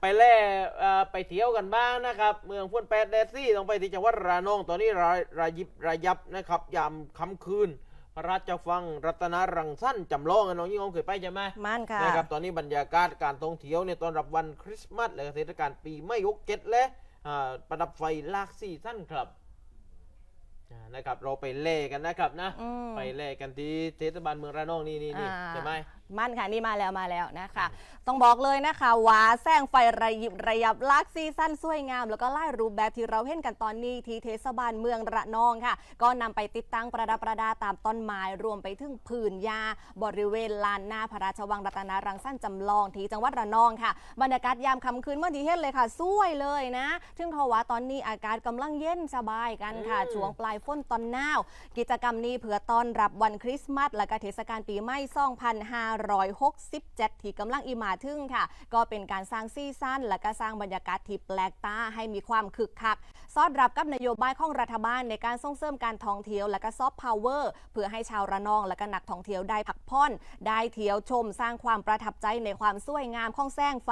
ไปแล่เอ่อไปเที่ยวกันบ้างนะครับ เมืองพ่นแปดแดดซี่ต้องไปที่จังหวัดระนองตอนนี้รายรายยิบรายยับนะครับยามค่ำคืน พระราชฟังรัตนรังสั้นจำลองอะน้องยิ่งงเคยไปใช่ไหมมันค่ะนะครับตอนนี้บรรยากาศการท่องเที่ยวเนี่ยตอนรับวันคริสต์มาสและเทศกาลปีไม่ยกเก็ตและอ่าประดับไฟลากสีสั้นครับอ่า นะครับเราไปเล่กันนะครับนะ อืม ไปเล่กันที่เทศบาลเมืองระนองนี่นี่นี่อ่าใช่ไหม มันค่ะนี่มาแล้วมาแล้วนะคะ ต้องบอกเลยนะคะว่าแสงไฟระยิบระยับลากซีซั่นสวยงาม แล้วก็ไล่รูปแบบที่เราเห็นกันตอนนี้ที่เทศบาลเมืองระนองค่ะ ก็นำไปติดตั้งประดับประดาตามต้นไม้รวมไปถึงผืนยาบริเวณลานหน้าพระราชวังรัตนารังสั้นจำลองที่จังหวัดระนองค่ะบรรยากาศยามค่ำคืนเมื่อที่เห็นเลยค่ะสวยเลยนะถึงทว่าตอนนี้อากาศกำลังเย็นสบายกันค่ะอืมช่วงปลายฝนตอนหน้าวกิจกรรมนี้เพื่อต้อนรับวันคริสต์มาสและก็เทศกาลปีใหม่2567ที่กำลังอีมาถึงค่ะ ก็เป็นการสร้างซีซั่นและก็สร้างบรรยากาศที่แปลกตาให้มีความคึกคักสอดรับกับนโยบายของรัฐบาลในการส่งเสริมการท่องเที่ยวและก็ซอฟต์พาวเวอร์เพื่อให้ชาวระนองและก็นักท่องเที่ยวได้พักผ่อน ได้เที่ยวชมสร้างความประทับใจในความสวยงามของแสงไฟ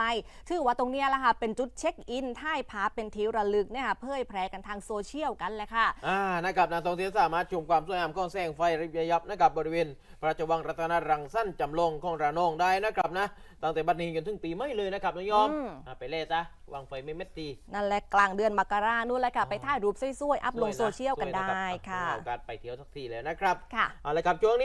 ถือว่าตรงเนี้ยแหละค่ะเป็นจุดเช็คอินถ่ายภาเป็นที่ระลึกเนี่ยค่ะเผยแพร่กันทางโซเชียลกันแหละค่ะ อ่านะครับนักท่องเที่ยวสามารถชมความสวยงามของแสงไฟระยิบระยับนะครับบริเวณพระราชวังรัตนรังสั้นจำลองของระนองได้นะครับนะตั้งแต่บัดนี้จนถึงปีไม่เลยนะครับน้องยอมอืม อ่าไปเล่ซะวางไฟไม่เม็ดตี นั่นแหละกลางเดือนมกรานู่นแหละค่ะอ๋อไปถ่ายรูปสวยๆ อัพลงสวะโซเชียลกันสวะได้รับค่ะ เอาโอกาสไปเที่ยวสักทีเลยนะครับค่ะ เอาละครับช่วงนี้